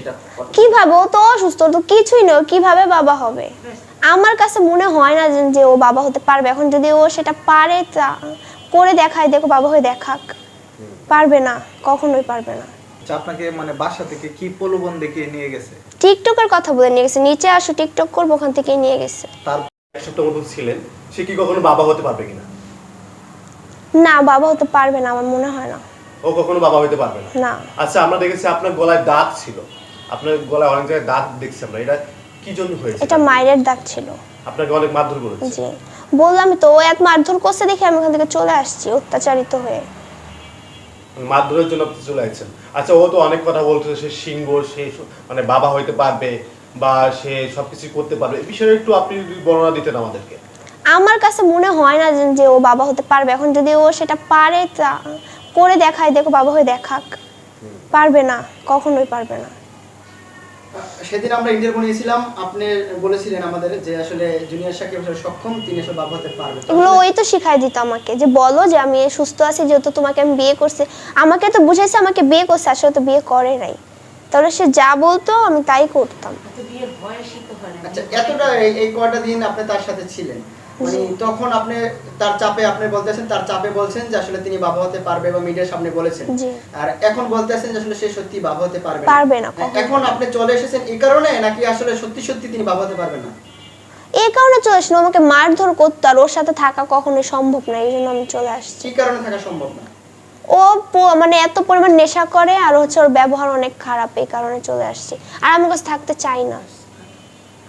এটা কীভাবে? ও তো অসুস্থ তো কিছুই ও কীভাবে বাবা হবে? আমার কাছে মনে হয় না যে- ও বাবা হতে পারবে। এখন যদি ও সেটা পারে তা করে দেখায় দেখো বাবা হয়ে দেখাক। পারবে না কখনোই পারবে না। আচ্ছা, আপনাকে মানে বাসা থেকে কি প্রলোভন দেখিয়ে নিয়ে গেছে? টিকটকের কথা বলে নিয়ে গেছে। নিচে আসো টিকটক করব ওখান থেকে নিয়ে গেছে। তার এক সপ্তাহ মতো ছিলেন সে কি কখনো বাবা হতে পারবে কিনা? না বাবা হতে পারবে না আমার মনে হয় না। ও কখনো বাবা হতে পারবে না? না। আচ্ছা আমরা দেখেছি আপনার গলায় দাঁত ছিল। আপনার গলায় অনেক জায়গায় দাঁত দেখছি আমরা। এটা কি জন্য হয়েছে? এটা মায়ের দাগ ছিল। আপনাকে অনেক মারধর করেছে। জি। বললাম তো ও এত মারধর করছে দেখে আমি ওখান থেকে চলে আসছি অত্যাচারিত হয়ে। মারধরের জন্য আপনি চলে আসছেন। আচ্ছা ও তো অনেক কথা বলছে সে সিংহ সে মানে বাবা হইতে পারবে বা সে সবকিছু করতে পারবে। এই বিষয়ে একটু আপনি বর্ণনা দিতেন আমাদেরকে। আমার কাছে মনে হয় না যে ও বাবা হতে পারবে। এখন যদি ও সেটা পারে তা করে দেখায় দেখো বাবা হয়ে দেখাক। পারবে না কখনোই পারবে না। সেদিন আমরা ইন্টারভিউ নিয়েছিলাম আপনি বলেছিলেন আমাদের যে আসলে জুনিয়র সাকিব আসলে সক্ষম তিনি আসলে বাবা হতে পারবে। এগুলো ওই তো শিখাই দিত আমাকে যে বলো যে আমি সুস্থ আছি যেহেতু তোমাকে আমি বিয়ে করছি। আমাকে তো বুঝাইছে আমাকে বিয়ে করছে আসলে তো বিয়ে করে নাই। তাহলে সে যা বলতো আমি তাই করতাম। আচ্ছা এতটা এই- এই কয়টা দিন আপনি তার সাথে ছিলেন? মানে তখন আপনি তার চাপে আপনি বলতেছেন তার চাপে বলছেন যে আসলে তিনি বাবা হতে পারবে বা মিডিয়ার সামনে বলেছেন। আর এখন বলতেছেন যে আসলে সে সত্যি বাবা হতে পারবে পারবে না, এখন আপনি চলে এসেছেন এই কারণে নাকি আসলে সত্যি সত্যি তিনি বাবা হতে পারবেন না? এই কারণে চলে আসলো আমাকে মারধর করতো আর ওর সাথে থাকা কখনোই সম্ভব না এই জন্য আমি চলে আসছি। কি কারণে থাকা সম্ভব না? ও মানে এত পরিমাণ নেশা করে আর হচ্ছে ওর ব্যবহার অনেক খারাপ এই কারণে চলে আসছি। আর আমার কাছে থাকতে চাই না।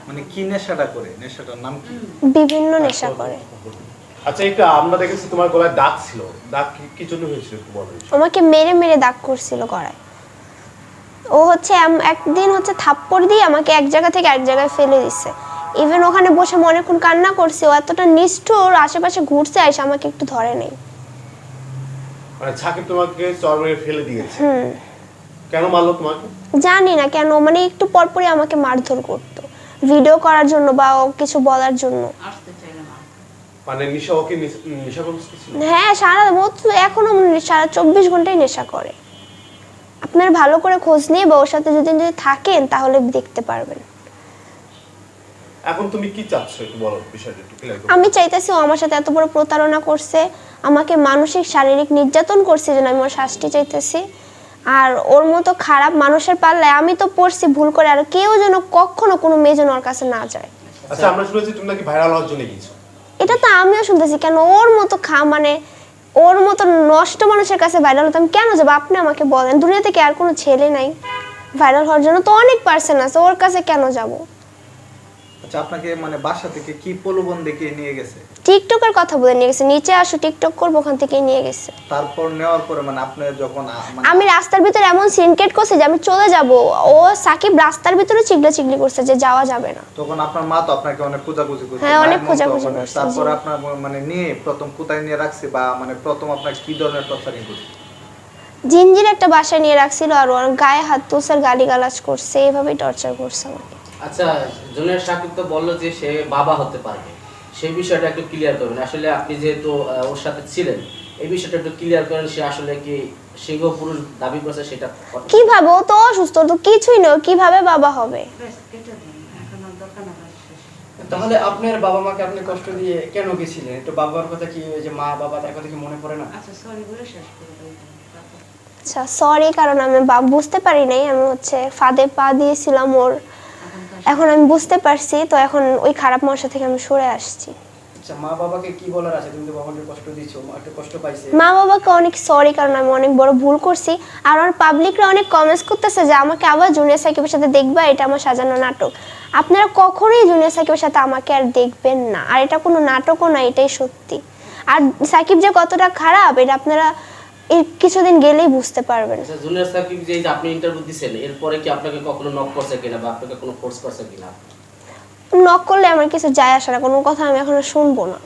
মানে কি নেশাটা করে? নেশাটার নাম কি? বিভিন্ন নেশা করে। আচ্ছা এটা আমরা দেখেছি তোমার গলায় দাঁত ছিল। দাঁত কি- জন্য হয়েছিল একটু বলো আমাকে মেরে মেরে দাগ করছিল গড়ায় ও হচ্ছে একদিন হচ্ছে থাপ্পড় দিয়ে আমাকে এক জায়গা থেকে এক জায়গায় ফেলে দিচ্ছে ইভেন ওখানে বসে কান্না করছি ও এতটা নিষ্ঠুর আশেপাশে ঘুরছে এসে আমাকে একটু ধরে নেই মানে ছাকিব তোমাকে চর মেরে ফেলে দিয়েছে? কেন মারলো তোমাকে? জানি না কেন মানে একটু পরপরই আমাকে মারধর করতো। ভিডিও করার জন্য বা ও কিছু বলার জন্য। মানে নিশা ওকে নিশ- ছিল? হ্যাঁ সারা এখনও সারা চব্বিশ ঘন্টাই নেশা করে। আপনার ভালো করে খোঁজ নিয়ে বা ওর সাথে যদি যদি থাকেন তাহলে দেখতে পারবেন। এখন তুমি কি চাচ্ছ একটু বলো বিষয়টা একটু ক্লিয়ার আমি চাইতেছি ও আমার সাথে এত বড় প্রতারণা করছে আমাকে মানসিক শারীরিক নির্যাতন করছে যেন আমি ওর শাস্তি চাইতেছি। আর ওর মতো খারাপ মানুষের পাল্লায় আমি তো পড়ছি ভুল করে আর কেউ যেন কখনো কোনো মেয়ে যেন ওর কাছে না যায়। আচ্ছা আমরা শুনেছি তুমি নাকি ভাইরাল হওয়ার জন্য গিয়েছো। এটা তো আমিও শুনতেছি কেন ওর মতো খা মানে ওর মতো নষ্ট মানুষের কাছে ভাইরাল হতাম কেন যাব? আপনি আমাকে বলেন দুনিয়া থেকে আর কোনো ছেলে নাই। ভাইরাল হওয়ার জন্য তো অনেক পার্সেন আছে ওর কাছে কেন যাব? আচ্ছা আপনাকে মানে বাসা থেকে কি প্রলোভন দেখিয়ে নিয়ে গেছে? টিকটকের কথা বলে নিয়ে গেছে। নিচে আসো টিকটক করব ওখান থেকে নিয়ে গেছে। তারপর নেওয়ার পরে মানে আপনি যখন আ- মানে আমি রাস্তার ভিতরে এমন সিনকেট করছি যে আমি চলে যাব। ও সাকিব রাস্তার ভিতরে চিগলা চিগলি করছে যে যাওয়া যাবে না। তখন আপনার মা তো আপনাকে অনেক খোঁজাখুঁজি করছে হ্যাঁ, অনেক মায়ের মতো খোঁজাখুঁজি মানে করছে, তারপর জি। আপনার মানে নিয়ে প্রথম কোথায় নিয়ে রাখছে বা মানে প্রথম আপনার কি ধরনের টর্চারিং করছে? জিঞ্জির একটা বাসায় নিয়ে রাখছিল আর ওর গায়ে হাত তুষার গালি গালাজ করছে এইভাবেই টর্চার করছে আমাকে। আচ্ছা জুনিয়র সাকিব তো বলল যে সে বাবা হতে পারবে। সেই বিষয়টা একটু ক্লিয়ার করবেন। আসলে আপনি যেহেতু ওর সাথে ছিলেন এই বিষয়টা একটু ক্লিয়ার করেন সে আসলে কি সিংহ পুরুষ দাবি করছে সেটা কত- কীভাবে ও তো অসুস্থ তো কিছুই ও কীভাবে বাবা হবে? তাহলে আপনার বাবা মাকে আপনি কষ্ট দিয়ে কেন গেছিলেন? একটু বাবার কথা কি ওই যে মা বাবা তার কথা কি মনে পড়ে না? আচ্ছা সরি কারণ আমি বুঝতে পারি নাই। আমি হচ্ছে ফাঁদে পা দিয়েছিলাম ওর। এখন আমি বুঝতে পারছি তো এখন ওই খারাপ মশা থেকে আমি সরে আসছি। আচ্ছা মা বাবাকে কি বলার আছে? তুমি তো বাবাকে কষ্ট দিচ্ছ একটু কষ্ট পাইছে। মা বাবাকে অনেক সরি কারণ আমি অনেক বড় ভুল করছি আর আমার পাবলিকরা অনেক কমেন্টস করতেছে যে আমাকে আবার জুনিয়র সাকিবের সাথে দেখবা এটা আমার সাজানো নাটক। আপনারা কখনোই জুনিয়র সাকিবের সাথে আমাকে আর দেখবেন না আর এটা কোনো নাটকও না এটাই সত্যি। আর সাকিব যে কতটা খারাপ এটা আপনারা এই কিছুদিন গেলেই বুঝতে পারবেন। আচ্ছা জুনিয়র সাকিব যে আপনি ইন্টারভিউ দিছেন এরপরে কি আপনাকে কখনো নক করছে কিনা বা আপনাকে কোনো ফোর্স করছে কিনা? নক করলে আমার কিছু যায় আসে না কোনো কথা আমি এখন শুনব না।